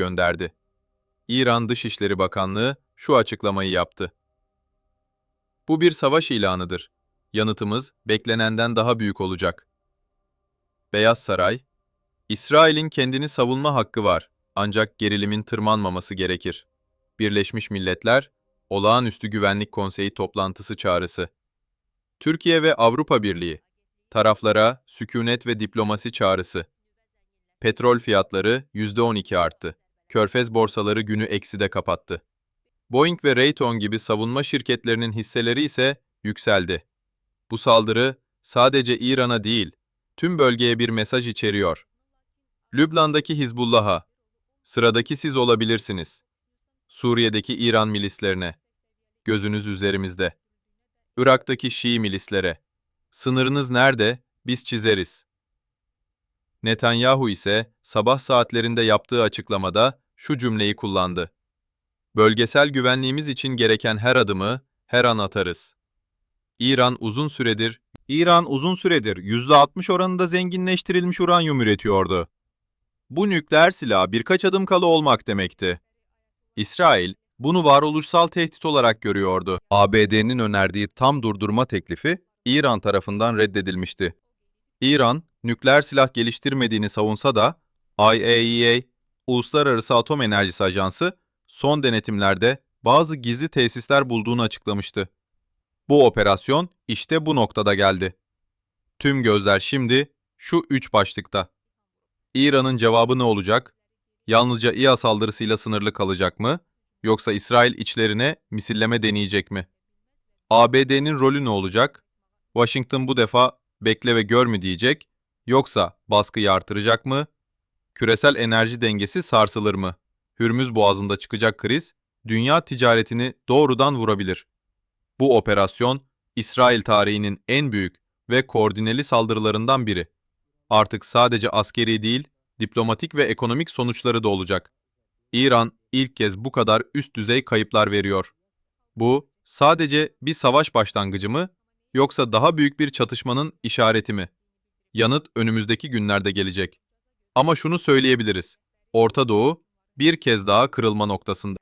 gönderdi. İran Dışişleri Bakanlığı şu açıklamayı yaptı. Bu bir savaş ilanıdır. Yanıtımız beklenenden daha büyük olacak. Beyaz Saray, İsrail'in kendini savunma hakkı var ancak gerilimin tırmanmaması gerekir. Birleşmiş Milletler, Olağanüstü Güvenlik Konseyi toplantısı çağrısı. Türkiye ve Avrupa Birliği, taraflara sükunet ve diplomasi çağrısı. Petrol fiyatları %12 arttı. Körfez borsaları günü ekside kapattı. Boeing ve Raytheon gibi savunma şirketlerinin hisseleri ise yükseldi. Bu saldırı sadece İran'a değil, tüm bölgeye bir mesaj içeriyor. Lübnan'daki Hizbullah'a, sıradaki siz olabilirsiniz. Suriye'deki İran milislerine, gözünüz üzerimizde. Irak'taki Şii milislere, sınırınız nerede, biz çizeriz. Netanyahu ise sabah saatlerinde yaptığı açıklamada şu cümleyi kullandı. Bölgesel güvenliğimiz için gereken her adımı her an atarız. İran uzun süredir İran uzun süredir %60 oranında zenginleştirilmiş uranyum üretiyordu. Bu nükleer silah birkaç adım kala olmak demekti. İsrail, bunu varoluşsal tehdit olarak görüyordu. ABD'nin önerdiği tam durdurma teklifi İran tarafından reddedilmişti. İran, nükleer silah geliştirmediğini savunsa da IAEA, Uluslararası Atom Enerjisi Ajansı, son denetimlerde bazı gizli tesisler bulduğunu açıklamıştı. Bu operasyon işte bu noktada geldi. Tüm gözler şimdi şu üç başlıkta. İran'ın cevabı ne olacak? Yalnızca İHA saldırısıyla sınırlı kalacak mı? Yoksa İsrail içlerine misilleme deneyecek mi? ABD'nin rolü ne olacak? Washington bu defa bekle ve gör mü diyecek? Yoksa baskıyı artıracak mı? Küresel enerji dengesi sarsılır mı? Hürmüz Boğazı'nda çıkacak kriz, dünya ticaretini doğrudan vurabilir. Bu operasyon, İsrail tarihinin en büyük ve koordineli saldırılarından biri. Artık sadece askeri değil, diplomatik ve ekonomik sonuçları da olacak. İran ilk kez bu kadar üst düzey kayıplar veriyor. Bu sadece bir savaş başlangıcı mı yoksa daha büyük bir çatışmanın işareti mi? Yanıt önümüzdeki günlerde gelecek. Ama şunu söyleyebiliriz. Orta Doğu bir kez daha kırılma noktasında.